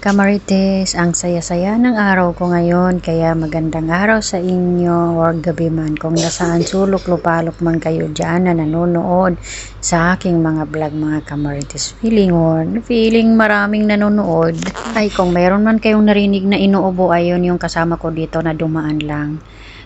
kamarites, ang saya-saya ng araw ko ngayon, kaya magandang araw sa inyo or gabi man kung nasaan sulok lupalok man kayo dyan na nanonood sa aking mga vlog mga kamarites. Feeling on, feeling maraming nanonood. Ay kung mayroon man kayong narinig na inuubo ayon yung kasama ko dito na dumaan lang.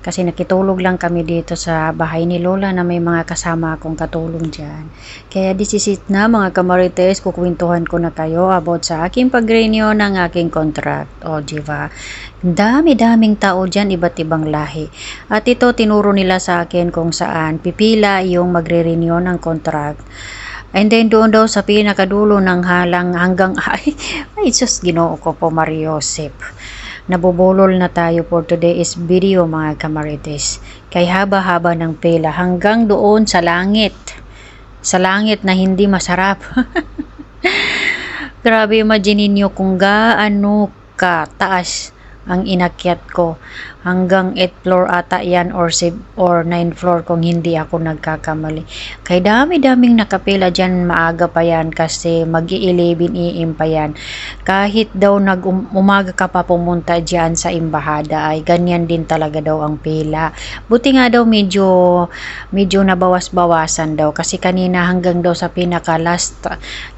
Kasi nakitulog lang kami dito sa bahay ni Lola na may mga kasama akong katulong dyan. Kaya this is it na mga kamarites, kukwentuhan ko na kayo about sa aking pag-renew ng aking contract. O, diba? Dami-daming tao dyan, iba't ibang lahi. At ito, tinuro nila sa akin kung saan pipila yung magre-renew ng contract. And then doon daw sa pinakadulo ng halang hanggang ay, ay just ginoo ko po Mariosep. Nabubulol na tayo for today's video mga kamarites. Kay haba-haba ng pila hanggang doon sa langit. Sa langit na hindi masarap. Grabe imagine niyo kung gaano ka taas ang inakyat ko. Hanggang 8 floor ata yan or, or 9 floor kung hindi ako nagkakamali. Kay dami-daming nakapila dyan maaga pa yan kasi mag-11 AM pa yan. Kahit daw nag um- ka pa pumunta dyan sa imbahada ay ganyan din talaga daw ang pila. Buti nga daw medyo medyo nabawas-bawasan daw kasi kanina hanggang daw sa pinaka last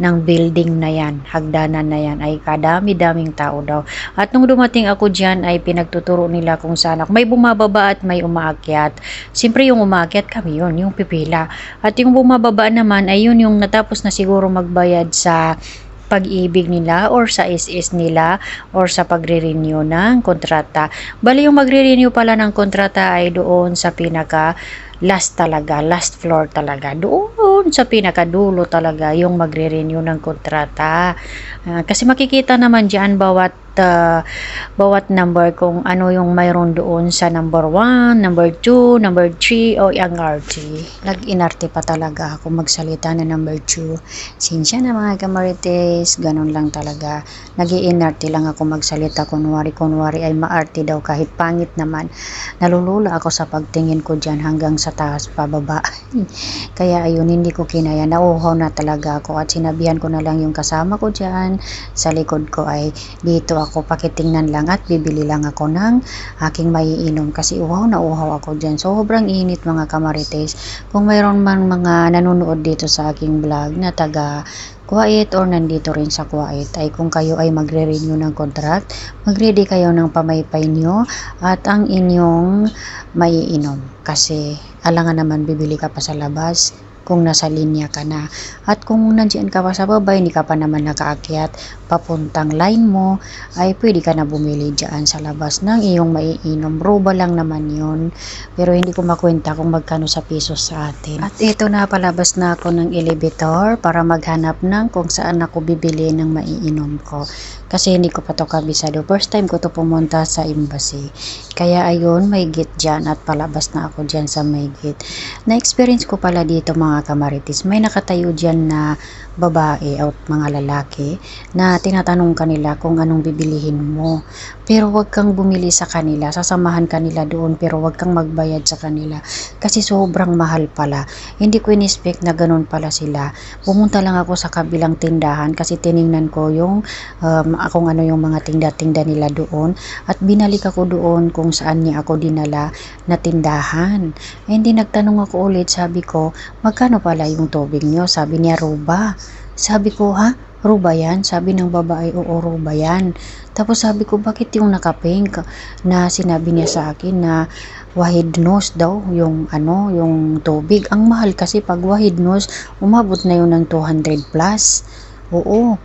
ng building na yan, hagdanan na yan ay kadami-daming tao daw. At nung dumating ako dyan ay pinagtuturo nila kung saan ako. May bumababa at may umaakyat. Siyempre yung umaakyat kami yun, yung pipila. At yung bumababa naman ay yun yung natapos na siguro magbayad sa pag-ibig nila or sa SS nila or sa pagre-renew ng kontrata. Bali yung magre-renew pala ng kontrata ay doon sa pinaka last talaga, last floor talaga. Doon sa pinakadulo talaga yung magre-renew ng kontrata. Ah, kasi makikita naman diyan bawat ah, bawat number kung ano yung mayroon doon sa number 1, number 2, number 3 o yung RT. Nag-inarte pa talaga ako magsalita na number 2. Sinsya na mga kamarites, ganun lang talaga. Nag-iinarte lang ako magsalita kunwari kunwari ay maarte daw kahit pangit naman. Nalulula ako sa pagtingin ko dyan hanggang sa taas pababa. Kaya ayun, hindi ko kinaya. Nauhaw na talaga ako at sinabihan ko na lang yung kasama ko dyan. Sa likod ko ay dito ako pakitingnan lang at bibili lang ako ng aking maiinom kasi uhaw na uhaw ako dyan. Sobrang init mga kamarites. Kung mayroon man mga nanonood dito sa aking vlog na taga Kuwait or nandito rin sa Kuwait ay kung kayo ay magre-renew ng contract, mag-ready kayo ng pamaypay nyo at ang inyong maiinom kasi alangan naman bibili ka pa sa labas kung nasa linya ka na. At kung nandiyan ka pa sa baba, hindi ka pa naman nakaakyat, papuntang line mo, ay pwede ka na bumili dyan sa labas ng iyong maiinom. Roba lang naman yon Pero hindi ko makwenta kung magkano sa pesos sa atin. At ito na, palabas na ako ng elevator para maghanap ng kung saan ako bibili ng maiinom ko. Kasi hindi ko pa to kabisado. First time ko to pumunta sa embassy. Kaya ayun, may gate dyan at palabas na ako dyan sa may gate. Na-experience ko pala dito mga kamaritis. May nakatayo dyan na babae o mga lalaki na tinatanong kanila kung anong bibilihin mo. Pero wag kang bumili sa kanila, sasamahan kanila doon pero wag kang magbayad sa kanila kasi sobrang mahal pala. Hindi ko in-expect na ganun pala sila. Pumunta lang ako sa kabilang tindahan kasi tiningnan ko yung um, kung ano yung mga tinda-tinda nila doon at binalik ako doon kung saan niya ako dinala na tindahan. Eh, hindi nagtanong ako ulit, sabi ko, magkano pala yung tubig niyo? Sabi niya, ruba. Sabi ko, ha? Ruba yan? Sabi ng babae, oo, ruba yan. Tapos sabi ko, bakit yung nakapink na sinabi niya sa akin na wahid nose daw yung ano, yung tubig. Ang mahal kasi pag wahid nose, umabot na yun ng 200 plus. Oo.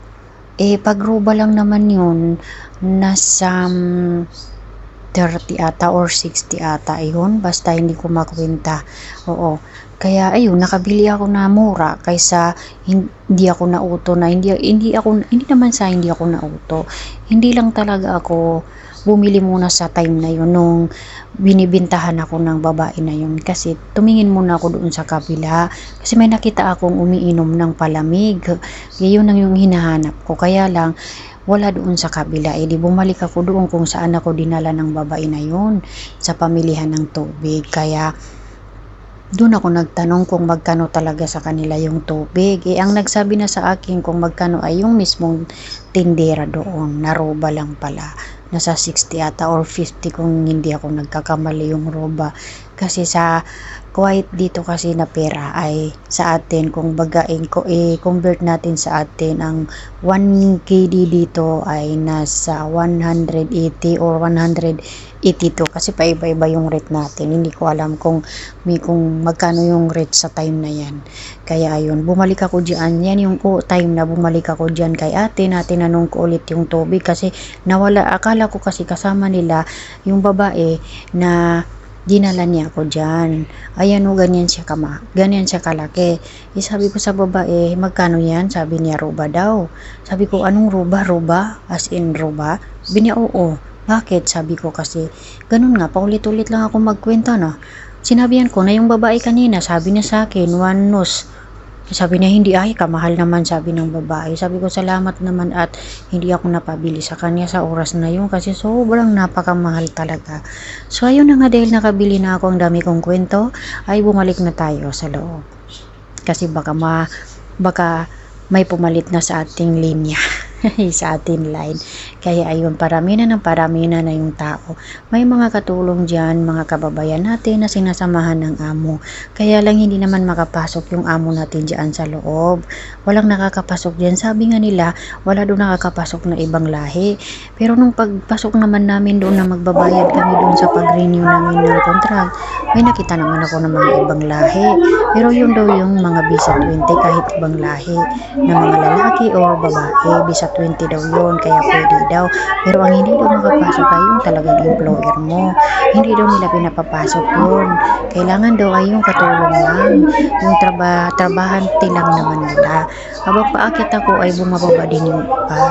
Eh, pag ruba lang naman yun, nasa um, 30 ata or 60 ata yun. Basta hindi ko makwenta. Oo. Kaya ayun, nakabili ako na mura kaysa hindi ako nauto na hindi hindi ako hindi naman sa hindi ako nauto. Hindi lang talaga ako bumili muna sa time na yun nung binibintahan ako ng babae na yun kasi tumingin muna ako doon sa kabila kasi may nakita akong umiinom ng palamig. Yun ang yung hinahanap ko. Kaya lang wala doon sa kabila. Eh, di bumalik ako doon kung saan ako dinala ng babae na yun sa pamilihan ng tubig. Kaya, doon ako nagtanong kung magkano talaga sa kanila yung tubig. Eh, ang nagsabi na sa akin kung magkano ay yung mismong tindera doon, naroba lang pala. Nasa 60 ata or 50 kung hindi ako nagkakamali yung roba. Kasi sa Kuwait dito kasi na pera ay sa atin kung baga i-convert natin sa atin ang 1 KD dito ay nasa 180 or 182 kasi paiba-iba yung rate natin. Hindi ko alam kung may kung magkano yung rate sa time na yan. Kaya ayun, bumalik ako diyan. Yan yung o, time na bumalik ako diyan kay ate na tinanong ko ulit yung tubig kasi nawala akala ko kasi kasama nila yung babae na dinala niya ako dyan. Ayan o, ganyan siya kama, ganyan siya kalaki. Eh, sabi ko sa babae, magkano yan? Sabi niya, roba daw. Sabi ko, anong roba? Roba? As in roba? Sabi niya, oo. Bakit? Sabi ko kasi, ganun nga, paulit-ulit lang ako magkwenta na. Sinabihan ko na yung babae kanina, sabi niya sa akin, one nose. Sabi niya, hindi ay, kamahal naman, sabi ng babae. Sabi ko, salamat naman at hindi ako napabili sa kanya sa oras na yun kasi sobrang napakamahal talaga. So, ayun na nga dahil nakabili na ako ang dami kong kwento, ay bumalik na tayo sa loob. Kasi baka ma, baka may pumalit na sa ating linya. sa ating line. Kaya ayun, parami na ng parami na yung tao. May mga katulong dyan, mga kababayan natin na sinasamahan ng amo. Kaya lang hindi naman makapasok yung amo natin dyan sa loob. Walang nakakapasok dyan. Sabi nga nila, wala doon nakakapasok na ibang lahi. Pero nung pagpasok naman namin doon na magbabayad kami doon sa pag-renew namin ng contract, may nakita naman ako ng mga ibang lahi. Pero yun daw yung mga visa 20 kahit ibang lahi na mga lalaki o babae. Visa 20 daw yun, kaya pwede daw. Pero ang hindi daw makapasok ay yung talagang employer mo. Hindi daw nila pinapapasok yun. Kailangan daw ay yung katulong lang. Yung traba, trabahante lang naman nila. Habang paakit ako ay bumababa din yung iba.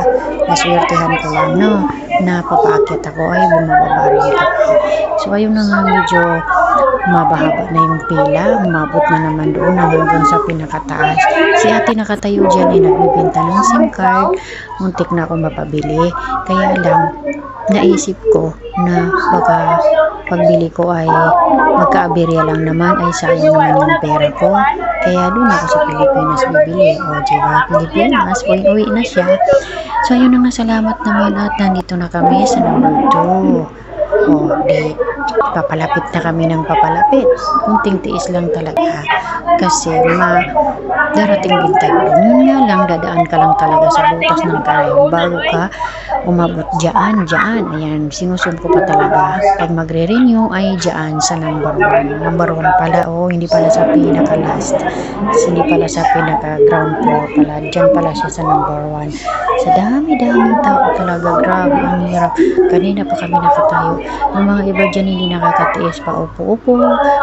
Naswertehan ko lang, no? Na papaakit ako ay bumababa rin kami. So ayun na nga medyo mabahaba na yung pila, umabot na naman doon hanggang sa pinakataas. Si ate nakatayo dyan ay nagbibenta ng SIM card, muntik na ako mapabili. Kaya lang, naisip ko na baka pagbili ko ay magkaaberya lang naman ay sayang naman yung pera ko. Kaya doon ako sa Pilipinas bibili. O, diba? Pilipinas, uwi-uwi na siya. So, ayun na nga, salamat naman at nandito na kami sa number 2. O, di, papalapit na kami ng papalapit. Kunting tiis lang talaga. Kasi, ma, darating din tayo. Yun nga lang, dadaan ka lang talaga sa butas ng karayong bago ka umabot dyan, dyan. Ayan, sinusum ko pa talaga. Pag magre-renew ay dyan sa number 1. Number 1 pala, oh, hindi pala sa pinaka-last. Hindi pala sa pinaka-ground floor pala. Dyan pala siya sa number 1. Sa dami-daming tao talaga, grabe, ang hirap. Kanina pa kami nakatayo. Yung mga iba dyan hindi nakakatiis pa upo-upo,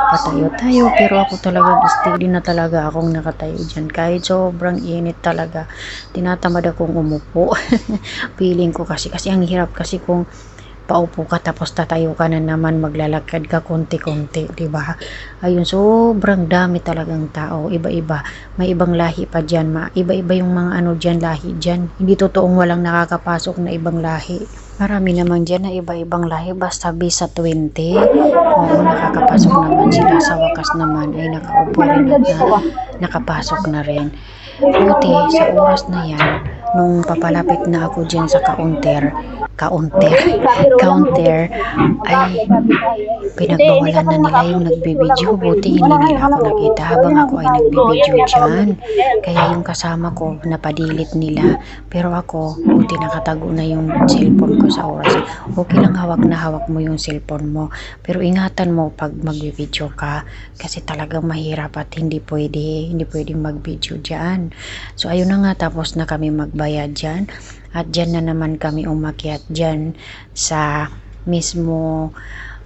patayo-tayo. Pero ako talaga, steady na talaga akong nakatayo dyan. Kahit sobrang init talaga, tinatamad akong umupo. Feeling ko kasi, kasi ang hirap kasi kung paupo ka tapos tatayo ka na naman maglalakad ka konti-konti, 'di ba? Ayun, sobrang dami talagang tao, iba-iba. May ibang lahi pa diyan, ma. Iba-iba yung mga ano diyan lahi diyan. Hindi totoong walang nakakapasok na ibang lahi. Marami naman diyan na iba-ibang lahi basta visa 20. Oo, nakakapasok naman sila sa wakas naman ay nakaupo rin at na, nakapasok na rin. Buti sa oras na yan, nung papalapit na ako dyan sa counter, counter, counter, ay pinagbawalan na nila yung nagbibideo. Buti hindi nila ako nakita habang ako ay nagbibideo dyan. Kaya yung kasama ko, napadilit nila. Pero ako, buti nakatago na yung cellphone ko sa oras. Okay lang hawak na hawak mo yung cellphone mo. Pero ingatan mo pag magbibideo ka. Kasi talagang mahirap at hindi pwede, hindi pwedeng mag-video dyan. So ayun na nga, tapos na kami magbayad dyan. At dyan na naman kami umakyat dyan sa mismo,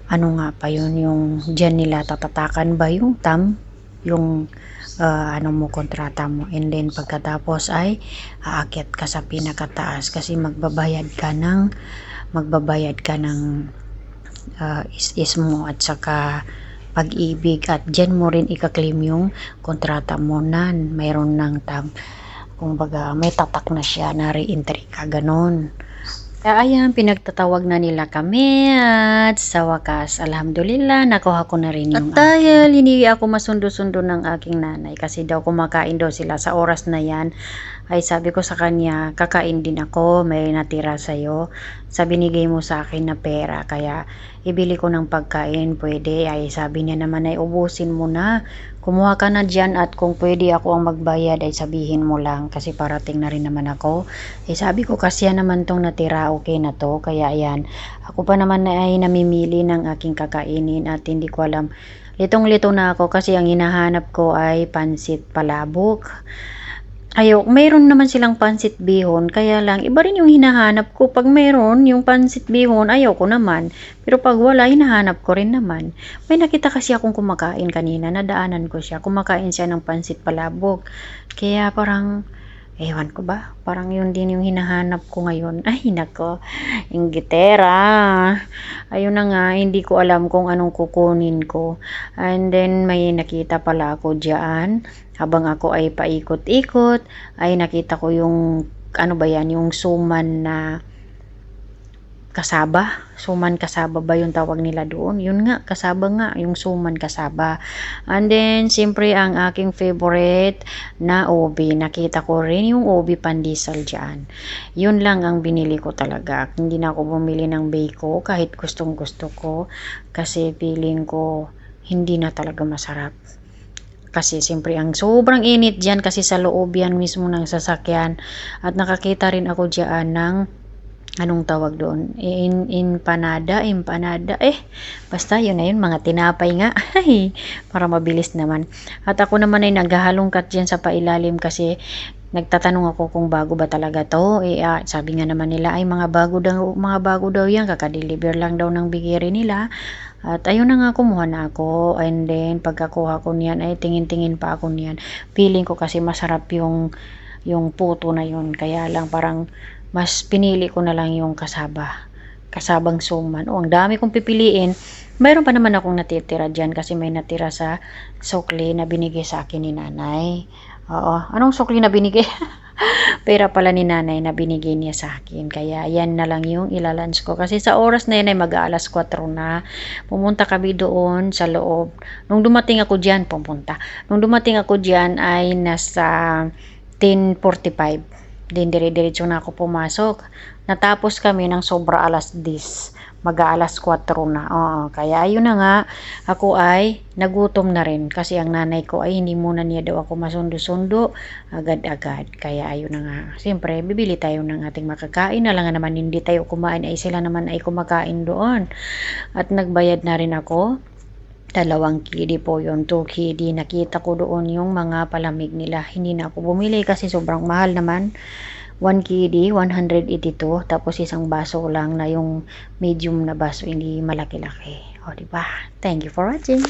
ano nga pa yun, yung dyan nila tatatakan ba yung tam, yung uh, ano mo, kontrata mo. And then pagkatapos ay aakyat ka sa pinakataas kasi magbabayad ka ng magbabayad ka ng uh, is-is mo at saka pag-ibig at dyan mo rin ikaklaim yung kontrata mo na mayroon ng tam kumbaga may tatak na siya na re-entry ka ganon Kaya ayan, pinagtatawag na nila kami at sa wakas, alhamdulillah, nakuha ko na rin yung At dahil hindi ako masundo-sundo ng aking nanay kasi daw kumakain daw sila sa oras na yan, ay sabi ko sa kanya, kakain din ako, may natira sa'yo. Sa binigay mo sa akin na pera, kaya ibili ko ng pagkain, pwede. Ay sabi niya naman ay ubusin mo na. Kumuha ka na dyan at kung pwede ako ang magbayad ay sabihin mo lang kasi parating na rin naman ako. Eh sabi ko kasi yan naman tong natira, okay na to. Kaya ayan, ako pa naman ay namimili ng aking kakainin at hindi ko alam. Litong-lito na ako kasi ang hinahanap ko ay pansit palabok. Ayaw, mayroon naman silang pansit bihon, kaya lang iba rin yung hinahanap ko. Pag mayroon yung pansit bihon, ayaw ko naman. Pero pag wala, hinahanap ko rin naman. May nakita kasi akong kumakain kanina, nadaanan ko siya. Kumakain siya ng pansit palabok. Kaya parang, ewan ko ba, parang yun din yung hinahanap ko ngayon. Ay, nako, yung gitera. Ayun na nga, hindi ko alam kung anong kukunin ko. And then, may nakita pala ako dyan habang ako ay paikot-ikot, ay nakita ko yung, ano ba yan, yung suman na kasaba. Suman kasaba ba yung tawag nila doon? Yun nga, kasaba nga, yung suman kasaba. And then, siyempre, ang aking favorite na obi. Nakita ko rin yung obi pandesal dyan. Yun lang ang binili ko talaga. Hindi na ako bumili ng bako kahit gustong gusto ko. Kasi feeling ko, hindi na talaga masarap kasi siyempre ang sobrang init dyan kasi sa loob yan mismo ng sasakyan at nakakita rin ako dyan ng anong tawag doon? In, empanada empanada eh basta yun na yun mga tinapay nga. Ay para mabilis naman. At ako naman ay naghahalongkat dyan sa pailalim kasi nagtatanong ako kung bago ba talaga to. Eh ah, sabi nga naman nila ay mga bago daw mga bago daw yan. Kakadeliver lang daw ng bigiri nila. At ayun na nga, kumuha na ako. And then, pagkakuha ko niyan, ay tingin-tingin pa ako niyan. Feeling ko kasi masarap yung, yung puto na yun. Kaya lang parang mas pinili ko na lang yung kasaba. Kasabang suman. O, ang dami kong pipiliin. Mayroon pa naman akong natitira dyan kasi may natira sa sukli na binigay sa akin ni nanay. Oo. Anong sukli na binigay? pera pala ni nanay na binigay niya sa akin. Kaya yan na lang yung ilalunch ko. Kasi sa oras na yun ay mag-aalas 4 na. Pumunta kami doon sa loob. Nung dumating ako dyan, pumunta. Nung dumating ako dyan ay nasa 10.45. Din dire-diretso na ako pumasok. Natapos kami ng sobra alas 10 mag-aalas 4 na. Oo, kaya ayun na nga, ako ay nagutom na rin kasi ang nanay ko ay hindi muna niya daw ako masundo-sundo agad-agad. Kaya ayun na nga, siyempre bibili tayo ng ating makakain na lang naman hindi tayo kumain ay sila naman ay kumakain doon. At nagbayad na rin ako dalawang kidi po yon 2 kidi nakita ko doon yung mga palamig nila hindi na ako bumili kasi sobrang mahal naman 1 KD, 182. Tapos isang baso lang na yung medium na baso, hindi malaki-laki. O, di ba? Thank you for watching.